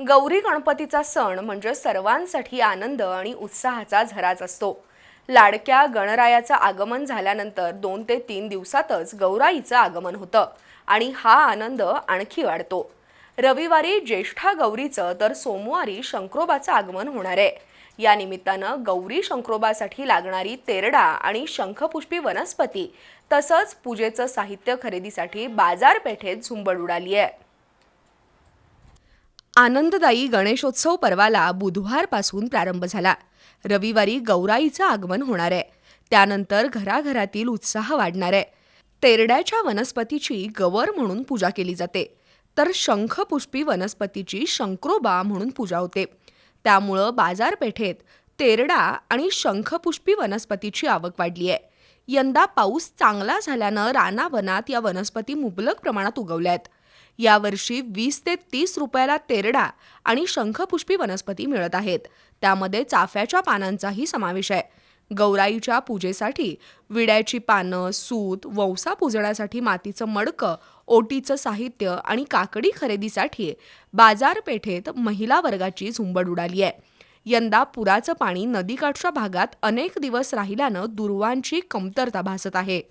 गौरी गणपतीचा सण म्हणजे सर्वांसाठी आनंद आणि उत्साहाचा झराच असतो. लाडक्या गणरायाचं आगमन झाल्यानंतर दोन ते तीन दिवसातच गौराईचं आगमन होतं आणि हा आनंद आणखी वाढतो. रविवारी ज्येष्ठा गौरीचं तर सोमवारी शंकरोबाचं आगमन होणार आहे. या निमित्तानं गौरी शंकरोबासाठी लागणारी तेरडा आणि शंखपुष्पी वनस्पती तसंच पूजेचं साहित्य खरेदीसाठी बाजारपेठेत झुंबड उडाली आहे आनंददायी गणेशोत्सव पर्वाला बुधवारपासून प्रारंभ झाला. रविवारी गौराईचं आगमन होणार आहे. त्यानंतर घराघरातील उत्साह वाढणार आहे. तेरड्याच्या वनस्पतीची गवर म्हणून पूजा केली जाते. तर शंखपुष्पी वनस्पतीची शंक्रोबा म्हणून पूजा होते. त्यामुळं बाजारपेठेत तेरडा आणि शंखपुष्पी वनस्पतीची आवक वाढली आहे. यंदा पाऊस चांगला झाल्यानं रानावनात या वनस्पती मुबलक प्रमाणात उगवल्या आहेत. यावर्षी वीस ते तीस रुपयाला तेरडा आणि शंखपुष्पी वनस्पती मिळत आहेत. त्यामध्ये चाफ्याच्या पानांचाही समावेश आहे. गौराईच्या पूजेसाठी विड्याची पानं सूत वंसा पूजण्यासाठी मातीचं मडकं ओटीचं साहित्य आणि काकडी खरेदीसाठी बाजारपेठेत महिला वर्गाची झुंबड उडाली आहे. यंदा पुराचं पाणी नदीकाठच्या भागात अनेक दिवस राहिल्यानं दुर्वांची कमतरता भासत आहे.